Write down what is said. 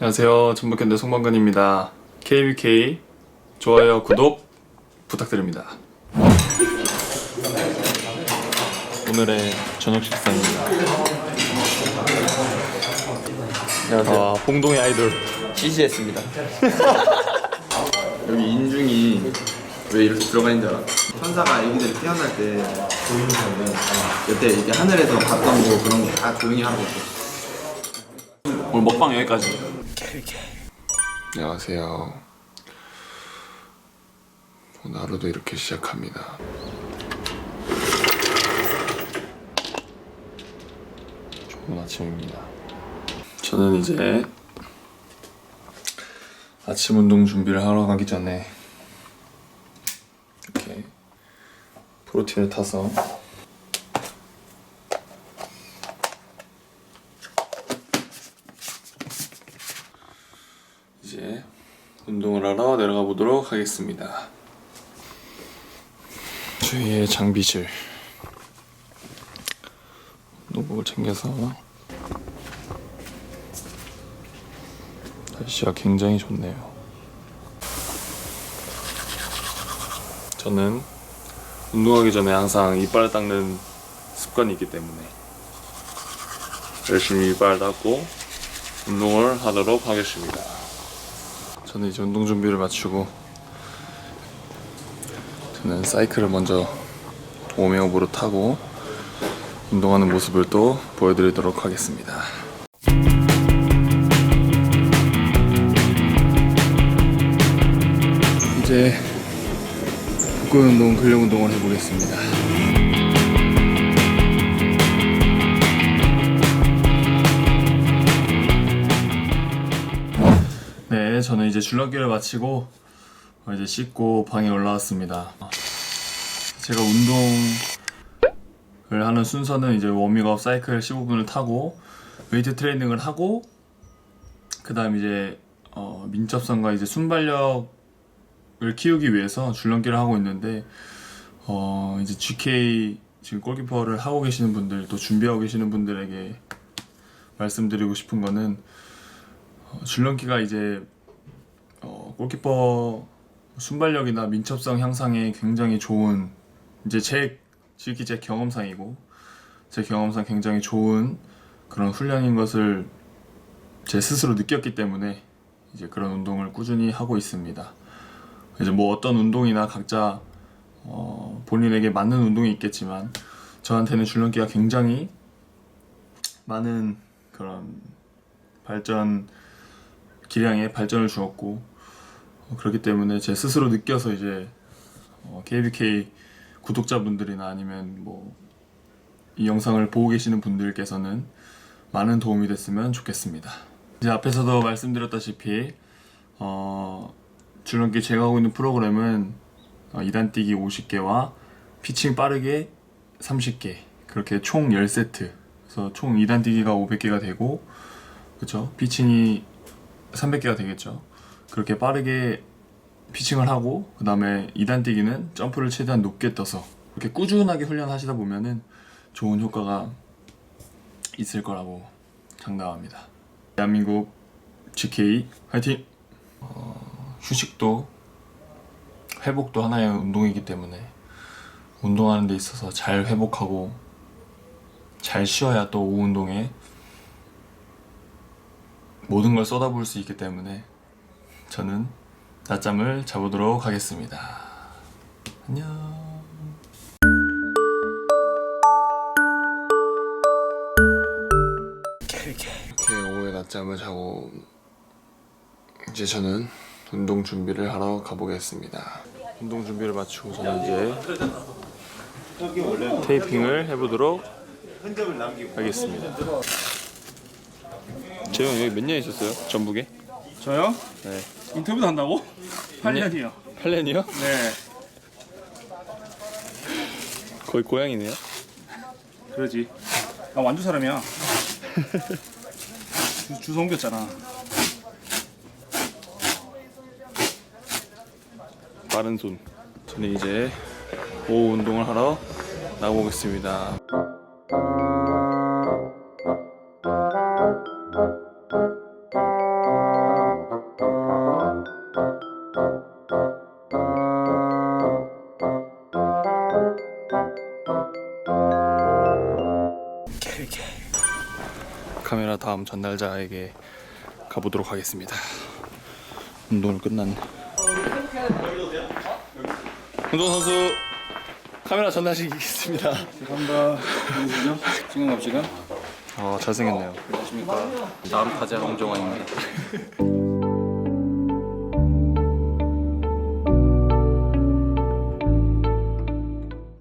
안녕하세요. 전북현대 송방근입니다. KBK 좋아요, 구독 부탁드립니다. 오늘의 저녁 식사입니다. 안녕하세요. 아, 홍동의 아이돌. CG했습니다. 여기 인중이 왜 이렇게 들어가 있는 줄 알아? 천사가 애기들이 태어날 때 보이는 거는 그때 이제 하늘에서 봤던 거 그런 거 다 조용히 하는 거죠. 오늘 먹방 여기까지. 안녕하세요. 오늘 하루도 이렇게 시작합니다. 좋은 아침입니다. 저는 이제 아침 운동 준비를 하러 가기 전에 이렇게 프로틴을 타서 이제 운동을 하러 내려가 보도록 하겠습니다. 주위의 장비실 노트북을 챙겨서 날씨가 굉장히 좋네요. 저는 운동하기 전에 항상 이빨을 닦는 습관이 있기 때문에 열심히 이빨 닦고 운동을 하도록 하겠습니다. 저는 이제 운동 준비를 마치고 저는 사이클을 먼저 웜웨어으로 타고 운동하는 모습을 또 보여드리도록 하겠습니다. 이제 복근 운동, 근력 운동을 해보겠습니다. 네, 저는 이제 줄넘기를 마치고 어, 이제 씻고 방에 올라왔습니다. 제가 운동을 하는 순서는 이제 워밍업 사이클 15분을 타고 웨이트 트레이닝을 하고 그다음 이제 어, 민첩성과 이제 순발력을 키우기 위해서 줄넘기를 하고 있는데 어, 이제 GK 지금 골키퍼를 하고 계시는 분들 또 준비하고 계시는 분들에게 말씀드리고 싶은 거는 어, 줄넘기가 이제 어, 골키퍼 순발력이나 민첩성 향상에 굉장히 좋은 이제 제 지금 제 경험상이고 제 경험상 굉장히 좋은 그런 훈련인 것을 제 스스로 느꼈기 때문에 이제 그런 운동을 꾸준히 하고 있습니다. 이제 뭐 어떤 운동이나 각자 어, 본인에게 맞는 운동이 있겠지만 저한테는 줄넘기가 굉장히 많은 그런 발전 기량의 발전을 주었고 어, 그렇기 때문에 제 스스로 느껴서 이제 어, KBK 구독자분들이나 아니면 뭐 이 영상을 보고 계시는 분들께서는 많은 도움이 됐으면 좋겠습니다. 이제 앞에서도 말씀드렸다시피 어, 줄넘기 제가 하고 있는 프로그램은 어, 2단 뛰기 50개와 피칭 빠르게 30개 그렇게 총 10세트 그래서 총 2단 뛰기가 500개가 되고 그쵸 피칭이 300개가 되겠죠 그렇게 빠르게 피칭을 하고 그 다음에 2단 뛰기는 점프를 최대한 높게 떠서 이렇게 꾸준하게 훈련하시다 보면은 좋은 효과가 있을 거라고 장담합니다. 대한민국 GK 화이팅! 어, 휴식도 회복도 하나의 운동이기 때문에 운동하는 데 있어서 잘 회복하고 잘 쉬어야 또 오후 운동에 모든 걸 쏟아부을 수 있기 때문에 저는 낮잠을 자보도록 하겠습니다. 안녕. 이렇게 오후에 낮잠을 자고 이제 저는 운동 준비를 하러 가보겠습니다. 운동 준비를 마치고 저는 이제 테이핑을 해보도록 하겠습니다. 재영 여기 몇 년 있었어요? 전북에? 저요? 네. 인터뷰도 한다고? 8년이요. 8년이요? 네. 거의 고향이네요. 그러지. 나 완주 사람이야. 주, 주소 옮겼잖아. 빠른 손. 저는 이제 오후 운동을 하러 나가보겠습니다. 카메라 다음 전달자에게 가보도록 하겠습니다. 운동을 끝났네. 운동 선수 카메라 전달시키겠습니다. 감사합니다. 누구시죠? 승현 갑시가? 어 잘생겼네요. 안녕하십니까. 다음 타자 홍종환입니다.